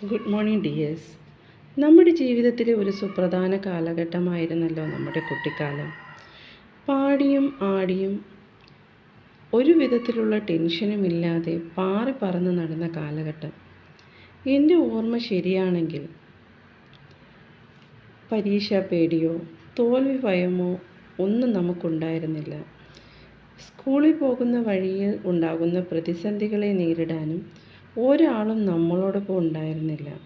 Good morning dears നമ്മുടെ ജീവിതത്തിലെ ഒരു സുപ്രധാന കാലഘട്ടമായിരുന്നല്ലോ നമ്മുടെ കുട്ടിക്കാലം. പാടിയും ആടിയും ഒരു വിധത്തിലുള്ള ടെൻഷനും ഇല്ലാതെ പാറി പറന്ന് നടന്ന കാലഘട്ടം. എന്റെ ഓർമ്മ ശരിയാണെങ്കിൽ പരീക്ഷാ പേടിയോ തോൽവി ഭയമോ ഒന്നും നമുക്കുണ്ടായിരുന്നില്ല. സ്കൂളിൽ പോകുന്ന വഴിയിൽ ഉണ്ടാകുന്ന പ്രതിസന്ധികളെ നേരിടാനും ഒരാളും നമ്മളോടൊപ്പം ഉണ്ടായിരുന്നില്ല.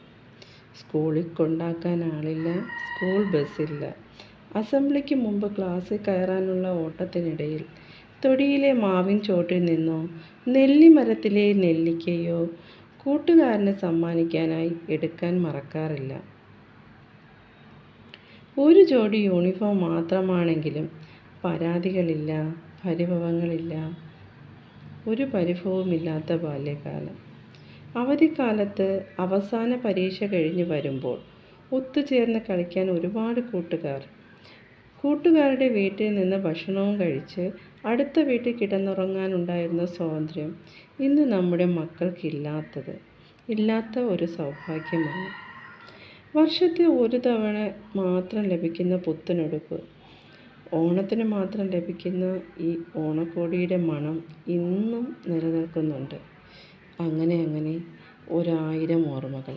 സ്കൂളിൽ കൊണ്ടാക്കാൻ ആളില്ല സ്കൂൾ ബസ്സില്ല. അസംബ്ലിക്ക് മുമ്പ് ക്ലാസ്സിൽ കയറാനുള്ള ഓട്ടത്തിനിടയിൽ തൊടിയിലെ മാവിൻ ചോട്ടിൽ നിന്നോ നെല്ലിമരത്തിലെ നെല്ലിക്കയോ കൂട്ടുകാരനെ സമ്മാനിക്കാനായി എടുക്കാൻ മറക്കാറില്ല. ഒരു ജോഡി യൂണിഫോം മാത്രമാണെങ്കിലും പരാതികളില്ല പരിഭവങ്ങളില്ല ഒരു പരിഭവമില്ലാത്ത ബാല്യകാലം. അവധിക്കാലത്ത് അവസാന പരീക്ഷ കഴിഞ്ഞ് വരുമ്പോൾ ഒത്തുചേർന്ന് കളിക്കാൻ ഒരുപാട് കൂട്ടുകാർ. കൂട്ടുകാരുടെ വീട്ടിൽ നിന്ന് ഭക്ഷണവും കഴിച്ച് അടുത്ത വീട്ടിൽ കിടന്നുറങ്ങാനുണ്ടായിരുന്ന സ്വാതന്ത്ര്യം ഇന്ന് നമ്മുടെ മക്കൾക്കില്ലാത്തത് ഇല്ലാത്ത ഒരു സൗഭാഗ്യമാണ്. വർഷത്തിൽ ഒരു തവണ മാത്രം ലഭിക്കുന്ന പുത്തനൊടുപ്പ് ഓണത്തിന് മാത്രം ലഭിക്കുന്ന ഈ ഓണക്കോടിയുടെ മണം ഇന്നും നിലനിൽക്കുന്നുണ്ട്. അങ്ങനെ അങ്ങനെ ഒരായിരം ഓർമ്മകൾ.